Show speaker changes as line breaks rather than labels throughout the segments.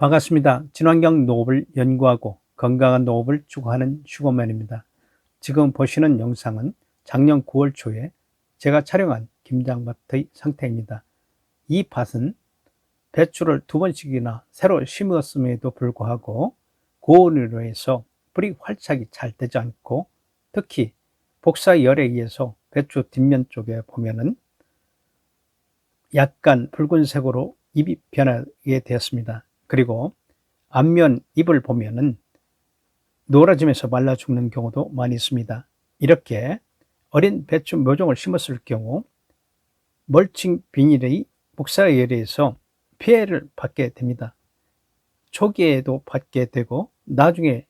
반갑습니다. 친환경 농업을 연구하고 건강한 농업을 추구하는 슈거맨입니다. 지금 보시는 영상은 작년 9월 초에 제가 촬영한 김장밭의 상태입니다. 이 밭은 배추를 두 번씩이나 새로 심었음에도 불구하고 고온으로 해서 뿌리 활착이 잘 되지 않고 특히 복사 열에 의해서 배추 뒷면 쪽에 보면은 약간 붉은색으로 잎이 변하게 되었습니다. 그리고 앞면 잎을 보면은 노라짐에서 말라 죽는 경우도 많이 있습니다. 이렇게 어린 배추 묘종을 심었을 경우 멀칭 비닐의 복사열에 의해서 피해를 받게 됩니다. 초기에도 받게 되고 나중에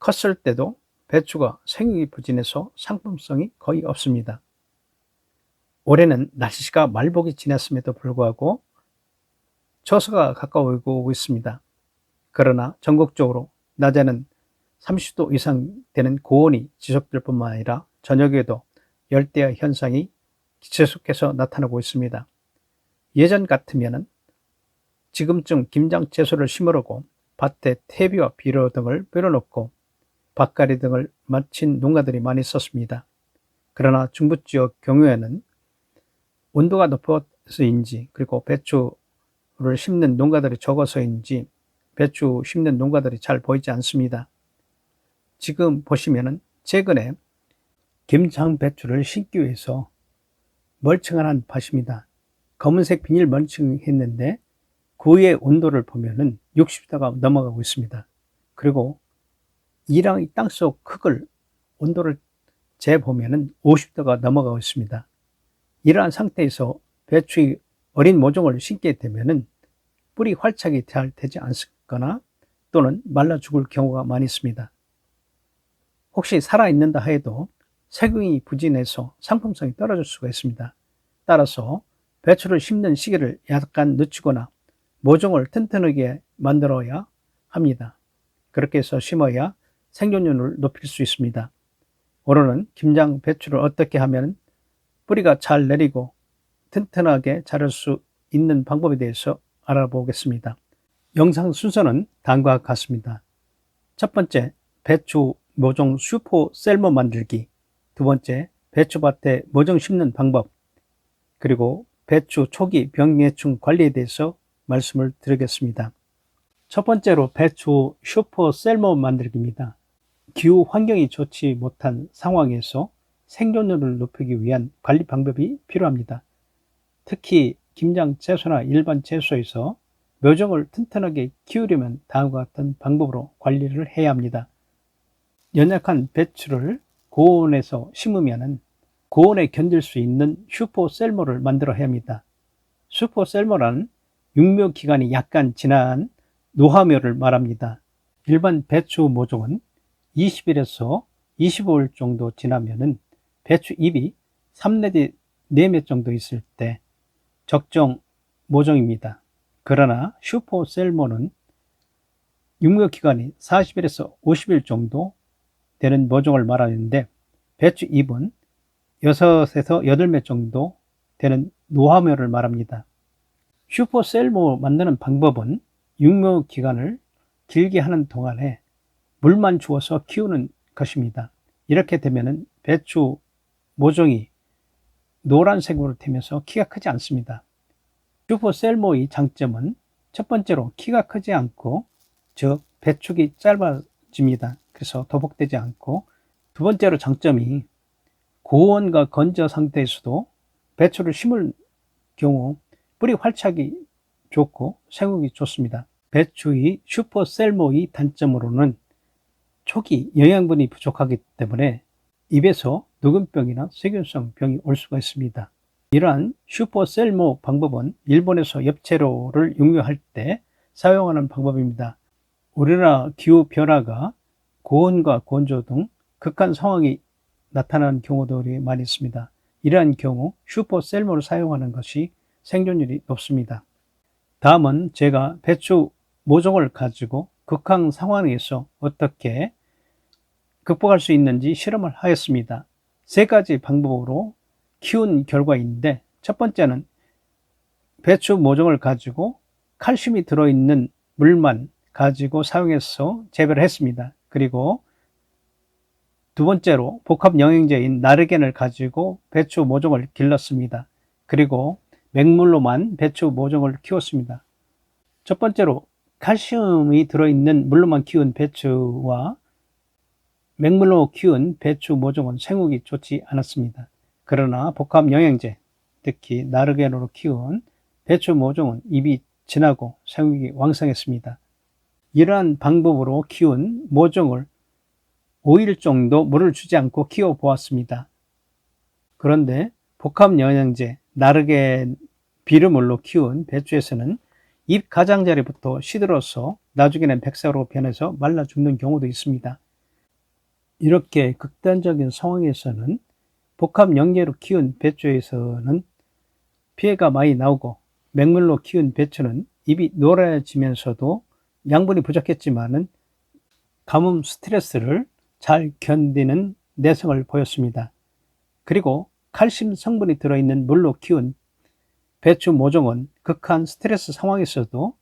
컸을 때도 배추가 생육이 부진해서 상품성이 거의 없습니다. 올해는 날씨가 말복이 지났음에도 불구하고 처서가 가까워오고 있습니다. 그러나 전국적으로 낮에는 30도 이상 되는 고온이 지속될 뿐만 아니라 저녁에도 열대야 현상이 계속해서 나타나고 있습니다. 예전 같으면은 지금쯤 김장 채소를 심으려고 밭에 퇴비와 비료 등을 뿌려놓고 밭가리 등을 마친 농가들이 많이 있었습니다. 그러나 중부 지역 경우에는 온도가 높아서인지 그리고 배추 를 심는 농가들이 적어서인지 배추 심는 농가들이 잘 보이지 않습니다. 지금 보시면은 최근에 김장 배추를 심기 위해서 멀칭을 한 밭입니다. 검은색 비닐 멀칭했는데 그 위의 온도를 보면은 60도가 넘어가고 있습니다. 그리고 이랑 땅속 흙을 온도를 재보면은 50도가 넘어가고 있습니다. 이러한 상태에서 배추의 어린 모종을 심게 되면은 뿌리 활착이 잘 되지 않거나 또는 말라 죽을 경우가 많이 있습니다. 혹시 살아있는다 해도 세균이 부진해서 상품성이 떨어질 수가 있습니다. 따라서 배추를 심는 시기를 약간 늦추거나 모종을 튼튼하게 만들어야 합니다. 그렇게 해서 심어야 생존율을 높일 수 있습니다. 오늘은 김장 배추를 어떻게 하면 뿌리가 잘 내리고 튼튼하게 자랄 수 있는 방법에 대해서 알아보겠습니다. 영상 순서는 다음과 같습니다. 첫 번째, 배추 모종 슈퍼 셀모 만들기. 두 번째, 배추밭에 모종 심는 방법. 그리고 배추 초기 병해충 관리에 대해서 말씀을 드리겠습니다. 첫 번째로 배추 슈퍼 셀모 만들기입니다. 기후 환경이 좋지 못한 상황에서 생존율을 높이기 위한 관리 방법이 필요합니다. 특히 김장 채소나 일반 채소에서 묘종을 튼튼하게 키우려면 다음과 같은 방법으로 관리를 해야 합니다. 연약한 배추를 고온에서 심으면 고온에 견딜 수 있는 슈퍼 셀모를 만들어야 합니다. 슈퍼 셀모란 육묘 기간이 약간 지난 노화묘를 말합니다. 일반 배추 모종은 20일에서 25일 정도 지나면은 배추 잎이 3내지 4매 정도 있을 때 적정 모종입니다. 그러나 슈퍼 셀모는 육묘 기간이 40일에서 50일 정도 되는 모종을 말하는데 배추 잎은 6에서 8매 정도 되는 노화묘를 말합니다. 슈퍼 셀모 만드는 방법은 육묘 기간을 길게 하는 동안에 물만 주어서 키우는 것입니다. 이렇게 되면 배추 모종이 노란색으로 되면서 키가 크지 않습니다. 슈퍼 셀모의 장점은 첫 번째로 키가 크지 않고 즉 배축이 짧아집니다. 그래서 도복되지 않고 두 번째로 장점이 고온과 건조 상태에서도 배추를 심을 경우 뿌리 활착이 좋고 생육이 좋습니다. 배추의 슈퍼셀모의 단점으로는 초기 영양분이 부족하기 때문에 입에서 누근병이나 세균성 병이 올 수가 있습니다. 이러한 슈퍼셀모 방법은 일본에서 엽채로를 육류할 때 사용하는 방법입니다. 우리나라 기후 변화가 고온과 건조 등 극한 상황이 나타나는 경우들이 많이 있습니다. 이러한 경우 슈퍼셀모를 사용하는 것이 생존율이 높습니다. 다음은 제가 배추 모종을 가지고 극한 상황에서 어떻게 극복할 수 있는지 실험을 하였습니다. 세 가지 방법으로 키운 결과인데 첫 번째는 배추 모종을 가지고 칼슘이 들어있는 물만 가지고 사용해서 재배를 했습니다. 그리고 두 번째로 복합 영양제인 나르겐을 가지고 배추 모종을 길렀습니다. 그리고 맹물로만 배추 모종을 키웠습니다. 첫 번째로 칼슘이 들어있는 물로만 키운 배추와 맹물로 키운 배추 모종은 생육이 좋지 않았습니다. 그러나 복합 영양제, 특히 나르겐으로 키운 배추 모종은 잎이 진하고 생육이 왕성했습니다. 이러한 방법으로 키운 모종을 5일 정도 물을 주지 않고 키워 보았습니다. 그런데 복합 영양제, 나르겐 비료물로 키운 배추에서는 잎 가장자리부터 시들어서 나중에는 백사로 변해서 말라 죽는 경우도 있습니다. 이렇게 극단적인 상황에서는 복합 영재로 키운 배추에서는 피해가 많이 나오고 맹물로 키운 배추는 잎이 노래지면서도 양분이 부족했지만은 가뭄 스트레스를 잘 견디는 내성을 보였습니다. 그리고 칼슘 성분이 들어있는 물로 키운 배추 모종은 극한 스트레스 상황에서도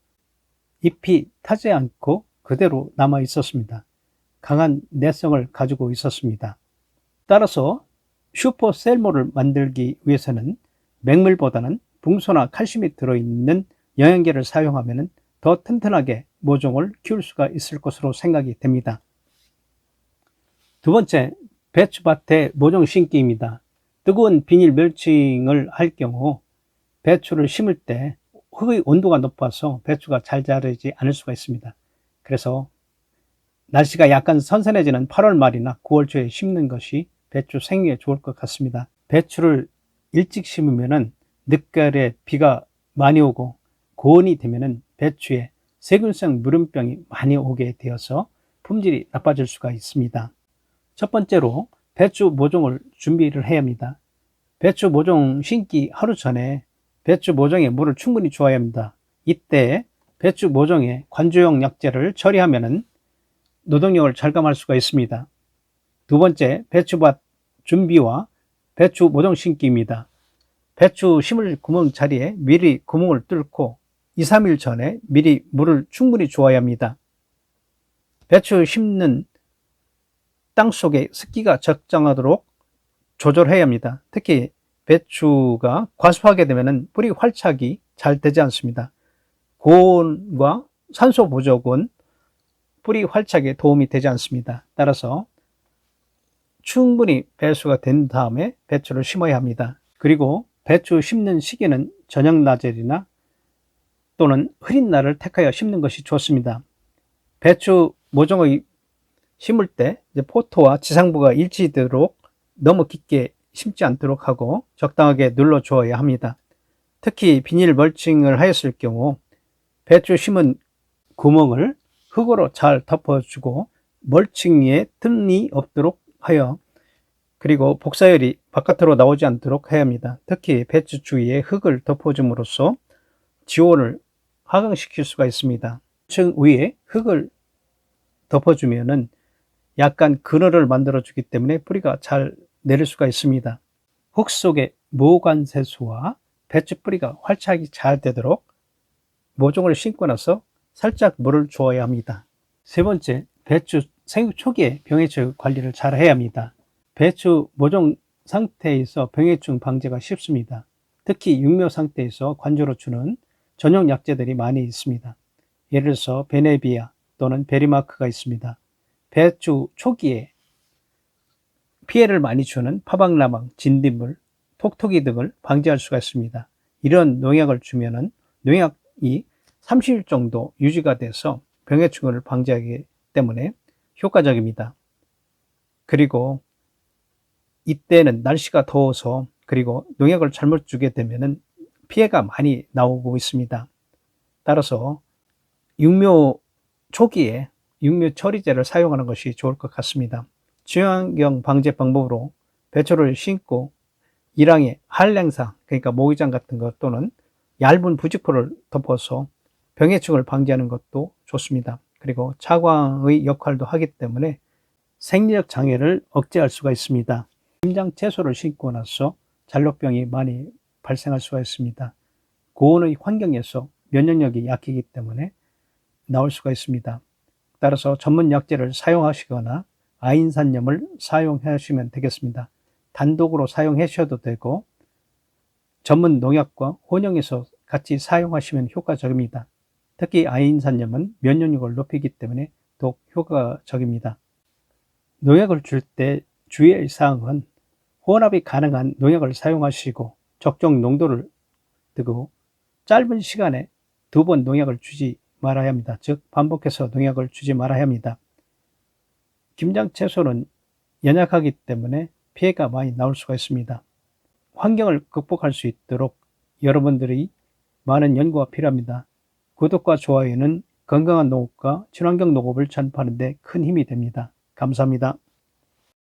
잎이 타지 않고 그대로 남아 있었습니다. 강한 내성을 가지고 있었습니다. 따라서 슈퍼 셀모를 만들기 위해서는 맹물보다는 붕소나 칼슘이 들어있는 영양제를 사용하면 더 튼튼하게 모종을 키울 수가 있을 것으로 생각이 됩니다. 두 번째, 배추밭의 모종 심기입니다. 뜨거운 비닐 멸칭을 할 경우 배추를 심을 때 흙의 온도가 높아서 배추가 잘 자라지 않을 수가 있습니다. 그래서 날씨가 약간 선선해지는 8월 말이나 9월 초에 심는 것이 배추 생육에 좋을 것 같습니다. 배추를 일찍 심으면은 늦가을에 비가 많이 오고 고온이 되면은 배추에 세균성 무름병이 많이 오게 되어서 품질이 나빠질 수가 있습니다. 첫 번째로 배추 모종을 준비를 해야 합니다. 배추 모종 심기 하루 전에 배추 모종에 물을 충분히 주어야 합니다. 이때 배추 모종에 관조용 약재를 처리하면 노동력을 절감할 수가 있습니다. 두 번째, 배추밭 준비와 배추 모종 심기입니다. 배추 심을 구멍 자리에 미리 구멍을 뚫고 2, 3일 전에 미리 물을 충분히 주어야 합니다. 배추 심는 땅 속에 습기가 적정하도록 조절해야 합니다. 특히 배추가 과습하게 되면 뿌리 활착이 잘 되지 않습니다. 고온과 산소 부족은 뿌리 활착에 도움이 되지 않습니다. 따라서 충분히 배수가 된 다음에 배추를 심어야 합니다. 그리고 배추 심는 시기는 저녁 낮이나 또는 흐린 날을 택하여 심는 것이 좋습니다. 배추 모종의 심을 때 포토와 지상부가 일치되도록 너무 깊게 심지 않도록 하고 적당하게 눌러 주어야 합니다. 특히 비닐 멀칭을 하였을 경우 배추 심은 구멍을 흙으로 잘 덮어주고 멀칭에 틈이 없도록 하여 그리고 복사열이 바깥으로 나오지 않도록 해야 합니다. 특히 배추 주위에 흙을 덮어줌으로써 지온을 하강시킬 수가 있습니다. 층 위에 흙을 덮어주면은 약간 그늘을 만들어 주기 때문에 뿌리가 잘 내릴 수가 있습니다. 흙 속에 모관세수와 배추 뿌리가 활착이 잘 되도록 모종을 심고 나서 살짝 물을 주어야 합니다. 세 번째, 배추 생육 초기에 병해충 관리를 잘 해야 합니다. 배추 모종 상태에서 병해충 방제가 쉽습니다. 특히 육묘 상태에서 관조로 주는 전용 약재들이 많이 있습니다. 예를 들어서 베네비아 또는 베리마크가 있습니다. 배추 초기에 피해를 많이 주는 파박나방, 진딧물, 톡톡이 등을 방지할 수가 있습니다. 이런 농약을 주면은 농약이 30일 정도 유지가 돼서 병해충을 방지하기 때문에 효과적입니다. 그리고 이때는 날씨가 더워서 그리고 농약을 잘못 주게 되면은 피해가 많이 나오고 있습니다. 따라서 육묘 초기에 육묘 처리제를 사용하는 것이 좋을 것 같습니다. 지환경 방제 방법으로 배추를 심고 일항에 한랭상 그러니까 모기장 같은 것 또는 얇은 부직포를 덮어서 병해충을 방지하는 것도 좋습니다. 그리고 차광의 역할도 하기 때문에 생리적 장애를 억제할 수가 있습니다. 김장 채소를 심고 나서 잔류병이 많이 발생할 수가 있습니다. 고온의 환경에서 면역력이 약하기 때문에 나올 수가 있습니다. 따라서 전문 약재를 사용하시거나 아인산염을 사용하시면 되겠습니다. 단독으로 사용하셔도 되고 전문 농약과 혼용해서 같이 사용하시면 효과적입니다. 특히 아인산염은 면역력을 높이기 때문에 더욱 효과적입니다. 농약을 줄 때 주의할 사항은 혼합이 가능한 농약을 사용하시고 적정 농도를 두고 짧은 시간에 두 번 농약을 주지 말아야 합니다. 즉 반복해서 농약을 주지 말아야 합니다. 김장 채소는 연약하기 때문에 피해가 많이 나올 수가 있습니다. 환경을 극복할 수 있도록 여러분들이 많은 연구가 필요합니다. 구독과 좋아요는 건강한 농업과 친환경 농업을 전파하는 데 큰 힘이 됩니다. 감사합니다.